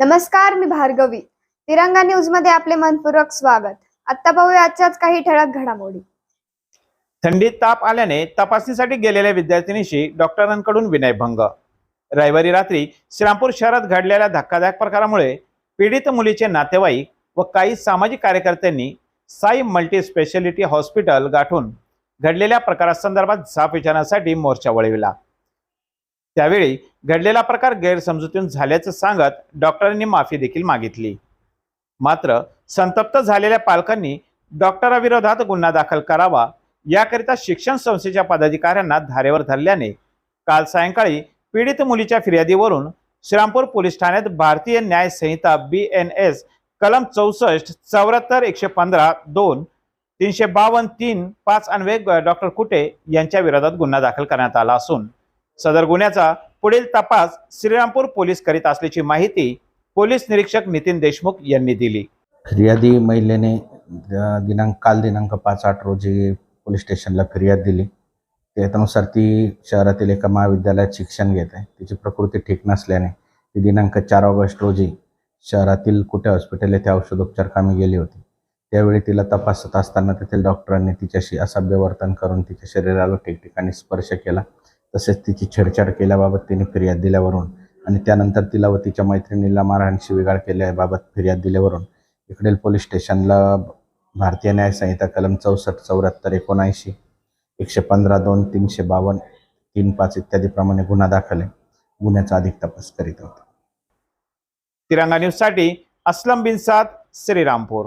नमस्कार मी भार्गवी. तिरंगा न्यूजमध्ये आपले मनपूर्वक स्वागत. आता पाहूया आजच्याच काही ठळक घडामोडी. थंडीत ताप आल्याने तपासणीसाठी गेलेल्या विद्यार्थिनीशी डॉक्टरांकडून विनयभंग. रविवारी रात्री श्रीरामपूर शहरात घडलेल्या धक्कादायक प्रकारामुळे पीडित मुलीचे नातेवाईक व काही सामाजिक कार्यकर्त्यांनी साई मल्टी स्पेशालिटी हॉस्पिटल गाठून घडलेल्या प्रकारासंदर्भात जाप विचारण्यासाठी मोर्चा वळविला. त्यावेळी घडलेला प्रकार गैरसमजुतीतून झाल्याचं सांगत डॉक्टरांनी माफी देखील मागितली. मात्र संतप्त झालेल्या पालकांनी डॉक्टराविरोधात गुन्हा दाखल करावा याकरिता शिक्षण संस्थेच्या पदाधिकाऱ्यांना धारेवर धरल्याने काल सायंकाळी पीडित मुलीच्या फिर्यादीवरून श्रीरामपूर पोलीस ठाण्यात भारतीय न्याय संहिता बी एन एस कलम चौसष्ट चौऱ्याहत्तर एकशे पंधरा दोन तीनशे बावन्न तीन पाच अन्वये डॉक्टर कुटे यांच्या विरोधात गुन्हा दाखल करण्यात आला असून सदर गुन्ह्याचा पुढील तपास श्रीरामपूर पोलीस करीत असल्याची माहिती पोलीस निरीक्षक नितीन देशमुख यांनी दिली. फिर्यादी महिलेने दिनांक काल दिनांक पाच आठ रोजी पोलीस स्टेशनला फिर्याद दिली. त्यानुसार ती शहरातील एका महाविद्यालयात शिक्षण घेत आहे. तिची प्रकृती ठीक नसल्याने ती दिनांक चार ऑगस्ट रोजी शहरातील कुठे हॉस्पिटल येथे औषधोपचार कामी गेली होती. त्यावेळी तिला तपासत असताना तेथील डॉक्टरांनी तिच्याशी असभ्य वर्तन करून तिच्या शरीराला ठिकठिकाणी स्पर्श केला. तसेच तिची छेडछाड केल्याबाबत तिने फिर्याद दिल्यावरून आणि त्यानंतर तिला व तिच्या मैत्रिणीला मारहाण शिविगाळ केल्याबाबत फिर्याद दिल्यावरून इकडील पोलीस स्टेशनला भारतीय न्याय संहिता कलम चौसष्ट चौऱ्याहत्तर एकोणऐंशी एकशे पंधरा दोन तीनशे बावन्न तीन पाच इत्यादीप्रमाणे गुन्हा दाखल आहे. गुन्ह्याचा अधिक तपास करीत होता तिरंगा न्यूजसाठी असलम बिनसाद श्रीरामपूर.